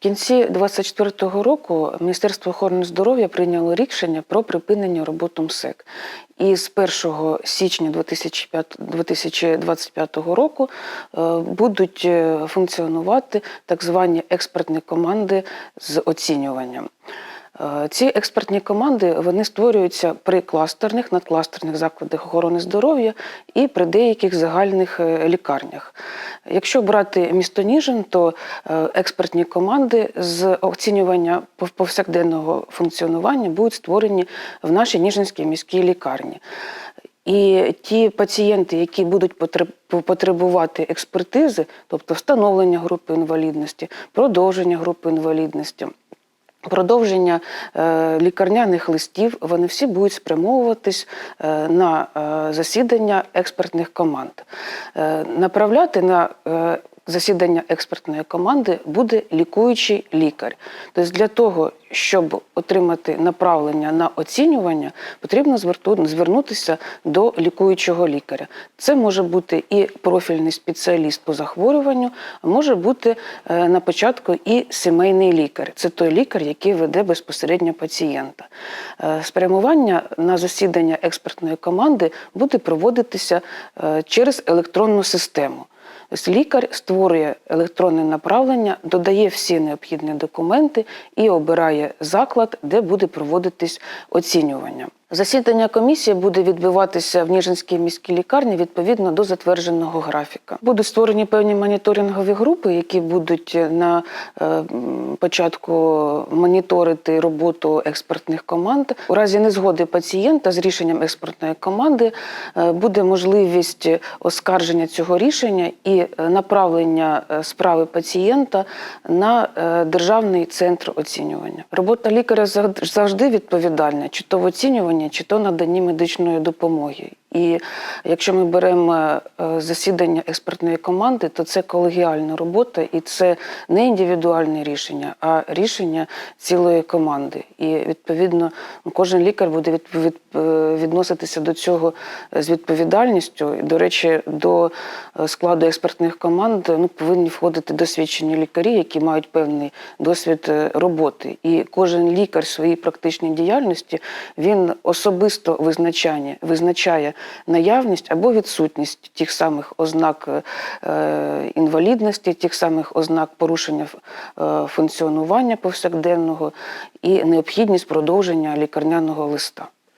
кінці 2024 року Міністерство охорони здоров'я прийняло рішення про припинення роботи МСЕК. І з 1 січня 2005 2025 року е, будуть е, функціонувати так звані експертні команди з оцінюванням. Е, Ці експертні команди вони створюються при кластерних, надкластерних закладах охорони здоров'я і при деяких загальних е, лікарнях. Якщо брати місто Ніжин, то е, експертні команди з оцінювання повсякденного функціонування будуть створені в нашій Ніжинській міській лікарні. І ті пацієнти, які будуть потребувати експертизи, тобто встановлення групи інвалідності, продовження групи інвалідності, Продовження е, лікарняних листів вони всі будуть спрямовуватись е, на е, засідання експертних команд. Направляти на засідання експертної команди буде лікуючий лікар. Тобто для того, щоб отримати направлення на оцінювання, потрібно звернутися до лікуючого лікаря. Це може бути і профільний спеціаліст по захворюванню, а може бути е, на початку і сімейний лікар. Це той лікар, який веде безпосередньо пацієнта. Е, Спрямування на засідання експертної команди буде проводитися е, через електронну систему. Лікар створює електронне направлення, додає всі необхідні документи і обирає заклад, де буде проводитись оцінювання. Засідання комісії буде відбуватися в Ніжинській міській лікарні відповідно до затвердженого графіка. Будуть створені певні моніторингові групи, які будуть на е, початку моніторити роботу експертних команд. У разі незгоди пацієнта з рішенням експертної команди е, буде можливість оскарження цього рішення і е, направлення е, справи пацієнта на е, державний центр оцінювання. Робота лікаря зав- завжди відповідальна, чи то в оцінюванні, чи то наданні медичної допомоги. І якщо ми беремо е, засідання експертної команди, то це колегіальна робота, і це не індивідуальне рішення, а рішення цілої команди. І відповідно кожен лікар буде е, відноситися до цього з відповідальністю. До речі, до е, складу експертних команд ну, повинні входити досвідчені лікарі, які мають певний досвід роботи. І кожен лікар в своїй практичній діяльності він особисто визначає, визначає наявність або відсутність тих самих ознак е, інвалідності, тих самих ознак порушення е, функціонування повсякденного і необхідність продовження лікарняного листа.